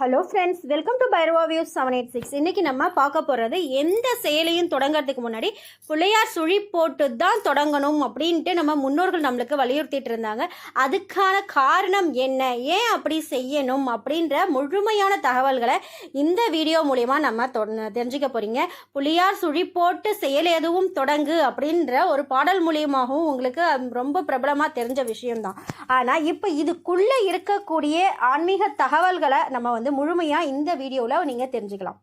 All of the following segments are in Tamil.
Hello friends welcome to Bhairava views seven eight six இன்றைக்கி நம்ம பார்க்க போகிறது எந்த செயலையும் தொடங்குறதுக்கு முன்னாடி பிள்ளையார் சுழி போட்டு தான் தொடங்கணும் அப்படின்ட்டு நம்ம முன்னோர்கள் நம்மளுக்கு வலியுறுத்திட்டு இருந்தாங்க. அதுக்கான காரணம் என்ன? ஏன் அப்படி செய்யணும்? அப்படின்ற முழுமையான தகவல்களை இந்த வீடியோ மூலயமா நம்ம தெரிஞ்சுக்க போகிறீங்க புளியார் சுழி போட்டு செயல் எதுவும் தொடங்கு அப்படின்ற ஒரு பாடல் மூலியமாகவும் உங்களுக்கு ரொம்ப பிரபலமாக தெரிஞ்ச விஷயம்தான். ஆனால் இப்போ இதுக்குள்ளே இருக்கக்கூடிய ஆன்மீக தகவல்களை நம்ம வந்து முழுமையாக இந்த வீடியோவில் நீங்கள் தெரிஞ்சுக்கலாம்.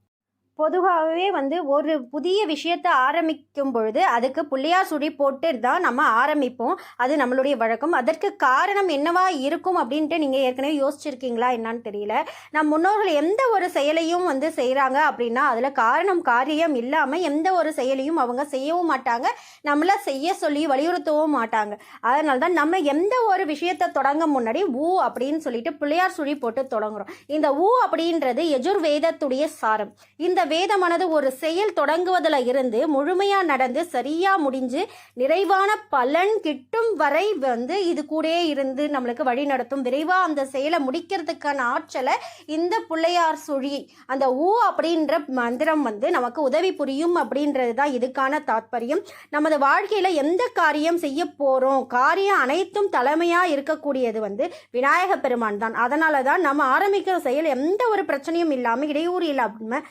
பொதுவாகவே வந்து ஒரு புதிய விஷயத்தை ஆரம்பிக்கும் பொழுது அதுக்கு புள்ளியார் சுழி போட்டு தான் நம்ம ஆரம்பிப்போம். அது நம்மளுடைய வழக்கம். அதற்கு காரணம் என்னவா இருக்கும் அப்படின்ட்டு நீங்கள் ஏற்கனவே யோசிச்சிருக்கீங்களா என்னான்னு தெரியல. நம் முன்னோர்கள் எந்த ஒரு செயலையும் வந்து செய்கிறாங்க அப்படின்னா அதில் காரணம் காரியம் இல்லாமல் எந்த ஒரு செயலையும் அவங்க செய்யவும் மாட்டாங்க. நம்மளை செய்ய சொல்லி வலியுறுத்தவும் மாட்டாங்க. அதனால தான் நம்ம எந்த ஒரு விஷயத்தை தொடங்க முன்னாடி ஊ அப்படின்னு சொல்லிட்டு பிள்ளையார் சுழி போட்டு தொடங்குறோம். இந்த ஊ அப்படின்றது எஜுர்வேதத்துடைய சாரம். இந்த வேதமானது ஒரு செயல் தொடங்குவதில் இருந்து முழுமையாக நடந்து சரியாக முடிஞ்சு நிறைவான பலன் கிட்டும் வரை வந்து இது கூடயே இருந்து நம்மளுக்கு வழி நடத்தும். விரைவாக அந்த செயலை முடிக்கிறதுக்கான ஆற்றலை இந்த பிள்ளையார் சுழி அந்த ஊ அப்படின்ற மந்திரம் வந்து நமக்கு உதவி புரியும் அப்படின்றது தான் இதுக்கான தாத்பரியம். நமது வாழ்க்கையில் எந்த காரியம் செய்ய போகிறோம் காரியம் அனைத்தும் தலைமையாக இருக்கக்கூடியது வந்து விநாயக பெருமான் தான். அதனால தான் நம்ம ஆரம்பிக்கிற செயல் எந்த ஒரு பிரச்சனையும் இல்லாமல் இடையூறு இல்லாமல்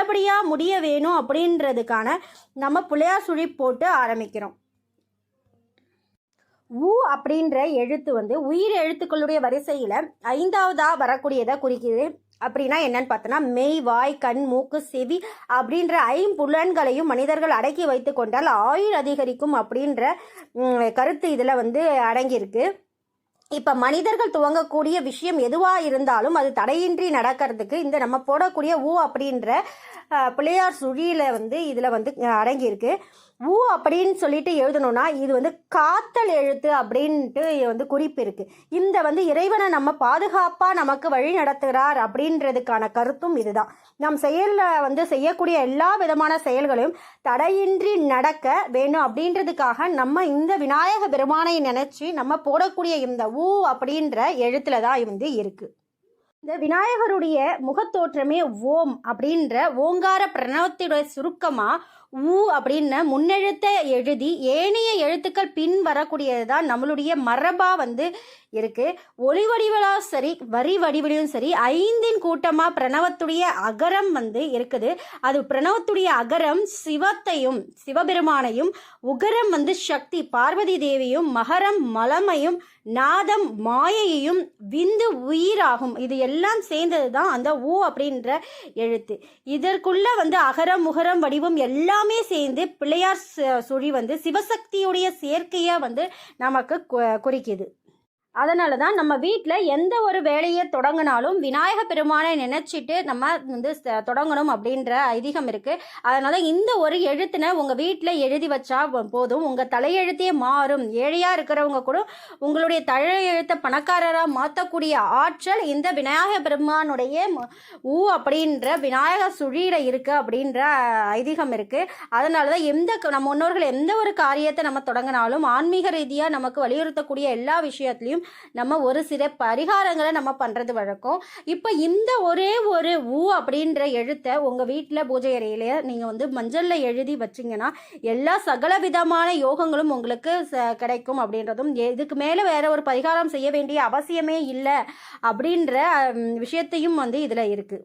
நல்லபடியாக முடிய வேணும் அப்படின்றதுக்கான நம்ம புள்ளையார் சுழி போட்டு ஆரம்பிக்கிறோம். ஊ அப்படின்ற எழுத்து வந்து உயிர் எழுத்துக்களுடைய வரிசையில் ஐந்தாவதாக வரக்கூடியதை குறிக்குது. அப்படின்னா என்னன்னு பார்த்தோன்னா மெய் வாய் கண் மூக்கு செவி அப்படின்ற ஐம்புலன்களையும் மனிதர்கள் அடக்கி வைத்து கொண்டால் ஆயுள் அதிகரிக்கும் அப்படின்ற கருத்து இதில் வந்து அடங்கியிருக்கு. இப்போ மனிதர்கள் துவங்கக்கூடிய விஷயம் எதுவாக இருந்தாலும் அது தடையின்றி நடக்கிறதுக்கு இந்த நம்ம போடக்கூடிய ஊ அப்படின்ற பிள்ளையார் சுழியில் வந்து இதில் வந்து அடங்கியிருக்கு. ஊ அப்படின்னு சொல்லிட்டு எழுதணும்னா இது வந்து காத்தல் எழுத்து அப்படின்ட்டு வந்து குறிப்பு இருக்குது இந்த வந்து இறைவனை நம்ம பாதுகாப்பாக நமக்கு வழி நடத்துகிறார் அப்படின்றதுக்கான கருத்தும் இதுதான். நம் செயலில் வந்து செய்யக்கூடிய எல்லா விதமான செயல்களையும் தடையின்றி நடக்க வேணும் அப்படின்றதுக்காக நம்ம இந்த விநாயக பெருமானை நினச்சி நம்ம போடக்கூடிய இந்த ஊ அப்படின்ற எழுத்தில் தான் வந்து இருக்குது இந்த விநாயகருடைய முகத்தோற்றமே ஓம் அப்படின்ற ஓங்கார பிரணவத்துடைய சுருக்கமாக ஊ அப்படின்னு முன்னெழுத்தை எழுதி ஏனைய எழுத்துக்கள் பின் வரக்கூடியது தான் நம்மளுடைய மரபாக வந்து இருக்குது ஒளி வடிவலாக சரி வரி வடிவிலும் சரி ஐந்தின் கூட்டமாக பிரணவத்துடைய அகரம் வந்து இருக்குது. அது பிரணவத்துடைய அகரம் சிவத்தையும் சிவபெருமானையும் உகரம் வந்து சக்தி பார்வதி தேவியும் மகரம் மலமையும் நாதம் மாயையும் விந்து உயிராகும். இது எல்லாம் சேர்ந்தது தான் அந்த ஊ அப்படின்ற எழுத்து. இதற்குள்ளே வந்து அகரம் முகரம் வடிவம் எல்லாமே சேர்ந்து பிள்ளையார் சு- சுழி வந்து சிவசக்தியுடைய சேர்க்கையை வந்து நமக்கு குறிக்குது. அதனால தான் நம்ம வீட்டில் எந்த ஒரு வேலையை தொடங்கினாலும் விநாயக பெருமானை நினச்சிட்டு நம்ம வந்து தொடங்கணும் அப்படின்ற ஐதீகம் இருக்குது அதனால் இந்த ஒரு எழுத்தினை உங்கள் வீட்டில் எழுதி வச்சா போதும். உங்கள் தலையெழுத்தே மாறும். ஏழையாக இருக்கிறவங்க கூட உங்களுடைய தலையெழுத்தை பணக்காரராக மாற்றக்கூடிய ஆற்றல் இந்த விநாயக பெருமானுடைய ம- ஊ அப்படின்ற விநாயக சுழியில் இருக்குது அப்படின்ற ஐதீகம் இருக்குது அதனால தான் எந்த க- நம்ம முன்னோர்கள் எந்த ஒரு காரியத்தை நம்ம தொடங்கினாலும் ஆன்மீக ரீதியாக நமக்கு வலியுறுத்தக்கூடிய எல்லா விஷயத்துலையும் நம்ம ஒரு சில பரிகாரங்களை நம்ம பண்ணுறது வழக்கம். இப்போ இந்த ஒரே ஒரு ஊ அப்படின்ற எழுத்தை உங்கள் வீட்டில் பூஜை அறையிலே நீங்கள் வந்து மஞ்சளில் எழுதி வச்சிங்கன்னா எல்லா சகல விதமான யோகங்களும் உங்களுக்கு கிடைக்கும் அப்படின்றதும் இதுக்கு மேலே வேற ஒரு பரிகாரம் செய்ய வேண்டிய அவசியமே இல்லை அப்படின்ற விஷயத்தையும் வந்து இதில் இருக்குது